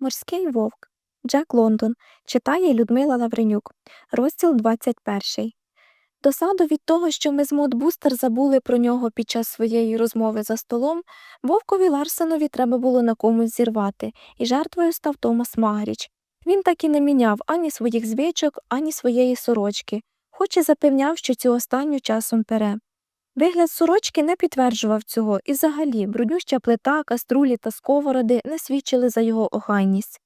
Морський вовк. Джек Лондон. Читає Людмила Лавренюк. Розділ 21. Досаду від того, що ми з Модбустер забули про нього під час своєї розмови за столом, вовкові Ларсенові треба було на комусь зірвати, і жертвою став Томас Магріч. Він так і не міняв ані своїх звичок, ані своєї сорочки, хоч і запевняв, що цю останню часом пере. Вигляд сорочки не підтверджував цього, і взагалі бруднюща плита, каструлі та сковороди не свідчили за його охайність.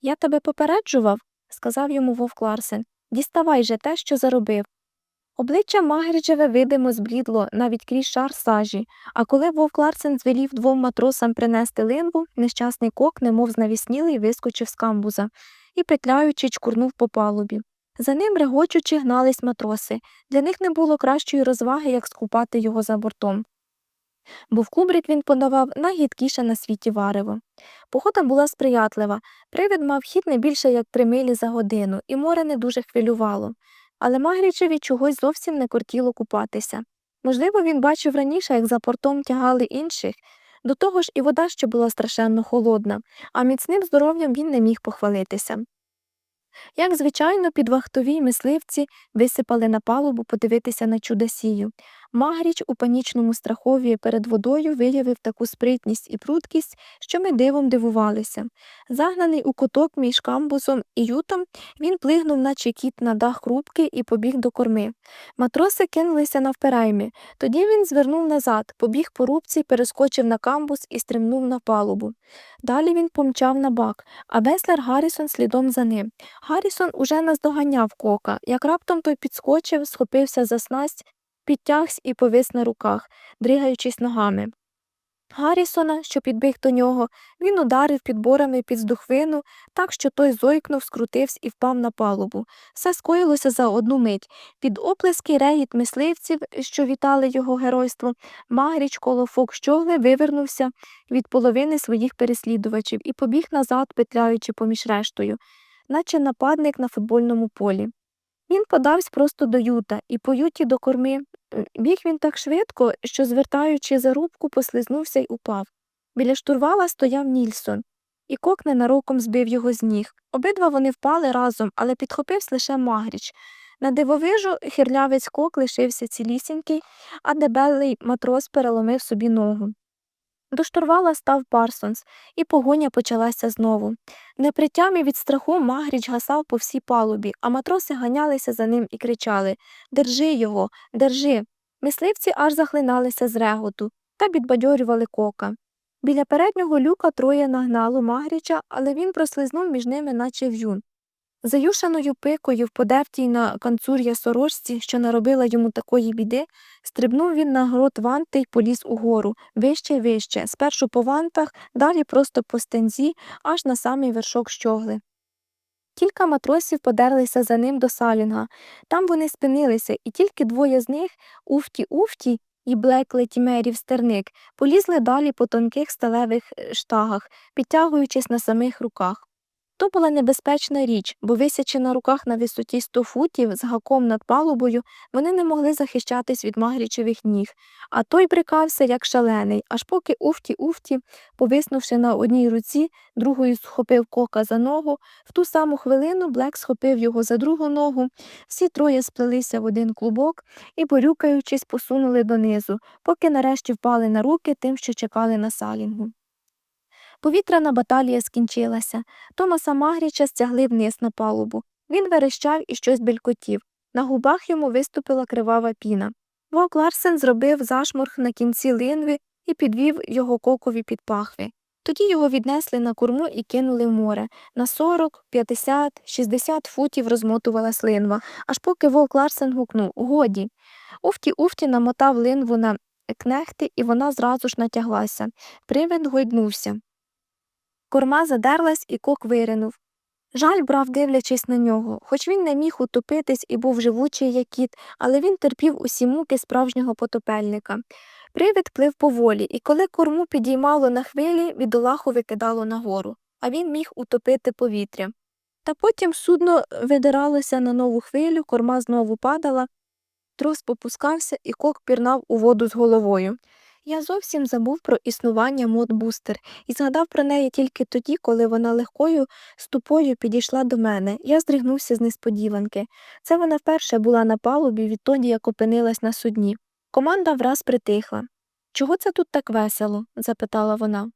Я тебе попереджував, сказав йому вовк Ларсен. Діставай же те, що заробив. Обличчя Магріджеве видимо зблідло навіть крізь шар сажі, а коли вовк Ларсен звелів двом матросам принести линву, нещасний кок, немов знавіснілий, вискочив з камбуза і, петляючи, чкурнув по палубі. За ним регочучи гнались матроси. Для них не було кращої розваги, як скупати його за бортом. Бо в кубрик він подавав найгідкіше на світі варево. Погода була сприятлива, привид мав хід не більше як три милі за годину, і море не дуже хвилювало. Але Магрічеві чогось зовсім не кортіло купатися. Можливо, він бачив раніше, як за портом тягали інших. До того ж і вода ще була страшенно холодна, а міцним здоров'ям він не міг похвалитися. Як звичайно, підвахтові мисливці висипали на палубу подивитися на чудосію. Магріч у панічному страхові перед водою виявив таку спритність і прудкість, що ми дивом дивувалися. Загнаний у куток між камбусом і ютом, він плигнув, наче кіт на дах рубки і побіг до корми. Матроси кинулися навперейми. Тоді він звернув назад, побіг по рубці, перескочив на камбус і стримнув на палубу. Далі він помчав на бак, а веслер Гаррісон слідом за ним. Гаррісон уже наздоганяв кока, як раптом той підскочив, схопився за снасть, підтягся і повис на руках, дригаючись ногами. Гаррісона, що підбіг до нього, він ударив підборами під здухвину, так що той зойкнув, скрутився і впав на палубу. Все скоїлося за одну мить. Під оплески регіт мисливців, що вітали його геройство, Магріч коло фок-щогли вивернувся від половини своїх переслідувачів і побіг назад, петляючи поміж рештою, наче нападник на футбольному полі. Він подався просто до юта, і по юті до корми Біг він так швидко, що, звертаючи за рубку, послизнувся й упав. Біля штурвала стояв Нільсон, і кок ненароком збив його з ніг. Обидва вони впали разом, але підхопився лише Магріч. На дивовижу хирлявець кок лишився цілісінький, а дебелий матрос переломив собі ногу. До штурвала став Парсонс, і погоня почалася знову. Непритямі від страху Магріч гасав по всій палубі, а матроси ганялися за ним і кричали Держи його, держи. Мисливці аж захлиналися з реготу та підбадьорювали кока. Біля переднього люка троє нагнало Магріча, але він прослизнув між ними, наче в'юн. Заюшаною пикою в подевтій на канцур'я сорочці, що наробила йому такої біди, стрибнув він на грот ванти й поліз угору, вище й вище, спершу по вантах, далі просто по стензі, аж на самий вершок щогли. Кілька матросів подерлися за ним до салінга. Там вони спинилися, і тільки двоє з них, Уфті-Уфті і Блекле Тімерів стерник, полізли далі по тонких сталевих е, штагах, підтягуючись на самих руках. То була небезпечна річ, бо, висячи на руках на висоті 100 футів з гаком над палубою, вони не могли захищатись від магрічевих ніг, а той брикався, як шалений, аж поки Уфті-Уфті, повиснувши на одній руці, другою схопив кока за ногу, в ту саму хвилину Блек схопив його за другу ногу, всі троє сплелися в один клубок і, борюкаючись, посунули донизу, поки нарешті впали на руки тим, що чекали на салінгу. Повітряна баталія скінчилася. Томаса Магріча стягли вниз на палубу. Він верещав і щось белькотів. На губах йому виступила кривава піна. Вок Ларсен зробив зашморг на кінці линви і підвів його кокові під пахви. Тоді його віднесли на корму і кинули в море. На 40, 50, 60 футів розмотувалась линва, аж поки вовк Ларсен гукнув Годі. Уфті Уфті намотав линву на кнехти, і вона зразу ж натяглася. Привид гойднувся. Корма задерлась, і кок виринув. Жаль брав, дивлячись на нього, хоч він не міг утопитись і був живучий, як кіт, але він терпів усі муки справжнього потопельника. Привид плив поволі, і коли корму підіймало на хвилі, бідолаху викидало нагору, а він міг утопити повітря. Та потім судно видиралося на нову хвилю, корма знову падала, трос попускався, і кок пірнав у воду з головою. Я зовсім забув про існування мод-бустер і згадав про неї тільки тоді, коли вона легкою ступою підійшла до мене. Я здригнувся з несподіванки. Це вона вперше була на палубі відтоді, як опинилась на судні. Команда враз притихла. Чого це тут так весело? запитала вона.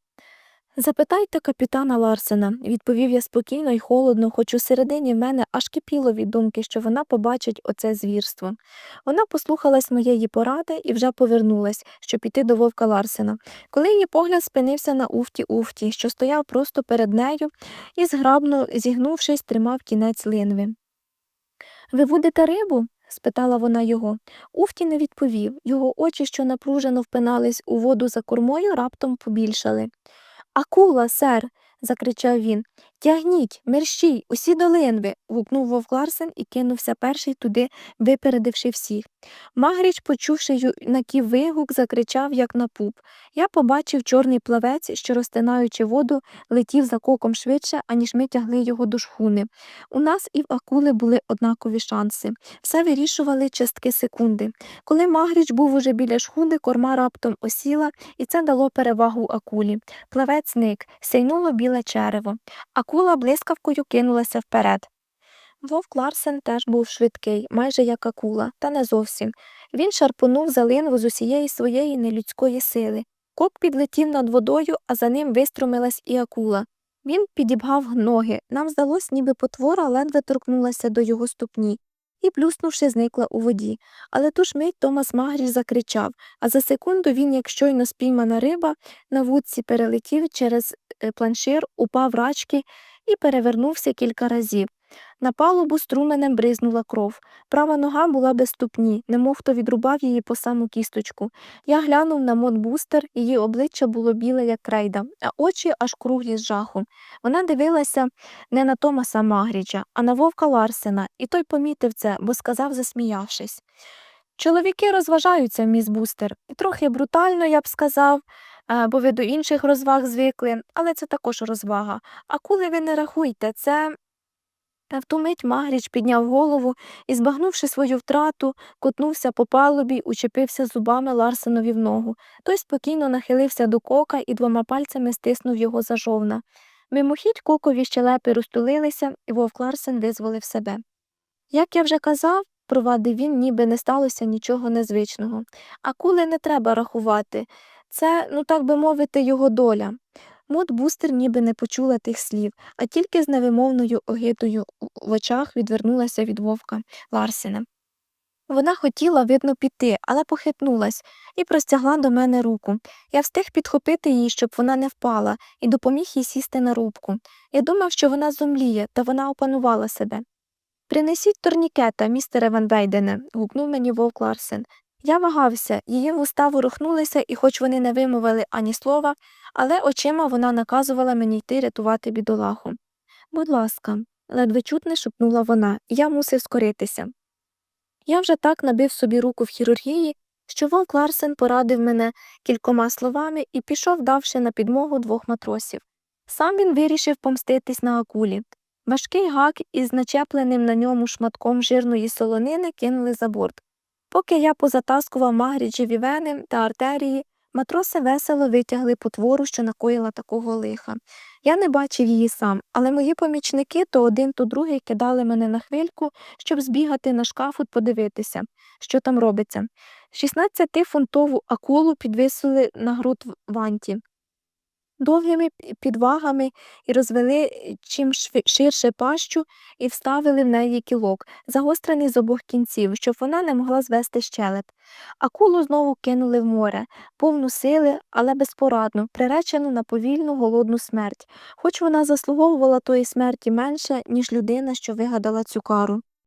Запитайте капітана Ларсена, відповів я спокійно і холодно, хоч усередині в мене аж кипіло від думки, що вона побачить оце звірство. Вона послухалась моєї поради і вже повернулась, щоб піти до вовка Ларсена. Коли її погляд спинився на Уфті Уфті, що стояв просто перед нею і зграбно зігнувшись, тримав кінець линви. Ви будете рибу? спитала вона його. Уфті не відповів. Його очі, що напружено впинались у воду за кормою, раптом побільшали. Акула, сер. Закричав він. Тягніть, мерщій, усі до линви. гукнув вовк Ларсен і кинувся перший туди, випередивши всіх. Магріч, почувши юнаків вигук, закричав, як на пуп. Я побачив чорний плавець, що, розтинаючи воду, летів за коком швидше, аніж ми тягли його до шхуни. У нас і в акули були однакові шанси. Все вирішували частки секунди. Коли Магріч був уже біля шхуни, корма раптом осіла, і це дало перевагу акулі. Плавець зник, сяйнуло біле черево. Акула блискавкою кинулася вперед. Вовк Ларсен теж був швидкий, майже як акула, та не зовсім. Він шарпонув за линву з усієї своєї нелюдської сили. Кок підлетів над водою, а за ним виструмилась і акула. Він підібгав ноги. Нам здалось, ніби потвора ледве торкнулася до його ступні і, плюснувши, зникла у воді. Але ту ж мить Томас Магріч закричав, а за секунду він, як щойно спіймана риба, на вудці перелетів через планшир, упав рачки і перевернувся кілька разів. На палубу струменем бризнула кров. Права нога була без ступні, немов хто відрубав її по саму кісточку. Я глянув на Монбустер, її обличчя було біле, як крейда, а очі аж круглі з жаху. Вона дивилася не на Томаса Магріджа, а на вовка Ларсена, і той помітив це, бо сказав, засміявшись. Чоловіки розважаються, міс Бустер, трохи брутально, я б сказав, е, бо ви до інших розваг звикли, але це також розвага. А коли ви не рахуйте, це. Та в ту мить Магріч підняв голову і, збагнувши свою втрату, котнувся по палубі, учепився зубами Ларсенові в ногу. Той спокійно нахилився до кока і двома пальцями стиснув його за жовна. Мимохідь кокові щелепи розтулилися, і вовк Ларсен визволив себе. Як я вже казав, провадив він, ніби не сталося нічого незвичного. Акули не треба рахувати. Це, ну так би мовити, його доля. Мод бустер ніби не почула тих слів, а тільки з невимовною огидою в очах відвернулася від вовка Ларсена. Вона хотіла, видно, піти, але похитнулась і простягла до мене руку. Я встиг підхопити її, щоб вона не впала, і допоміг їй сісти на рубку. Я думав, що вона зомліє, та вона опанувала себе. Принесіть турнікета, містере Ван Вейдене, гукнув мені вовк Ларсен. Я вагався, її вуста ворухнулися, і, хоч вони не вимовили ані слова, але очима вона наказувала мені йти рятувати бідолаху. Будь ласка, ледве чутне шепнула вона, я мусив скоритися. Я вже так набив собі руку в хірургії, що вовк Ларсен порадив мене кількома словами і пішов, давши на підмогу двох матросів. Сам він вирішив помститись на акулі. Важкий гак із начепленим на ньому шматком жирної солонини кинули за борт. Поки я позатаскував магріджеві вени та артерії, матроси весело витягли потвору, що накоїла такого лиха. Я не бачив її сам, але мої помічники то один, то другий кидали мене на хвильку, щоб збігати на шкафут подивитися, що там робиться. 16-фунтову акулу підвисили на груд ванті довгими підвагами і розвели е, чим ширше пащу і вставили в неї кілок, загострений з обох кінців, щоб вона не могла звести щелеп. Акулу знову кинули в море, повну сили, але безпорадну, приречену на повільну голодну смерть, хоч вона заслуговувала тої смерті менше, ніж людина, що вигадала цю кару.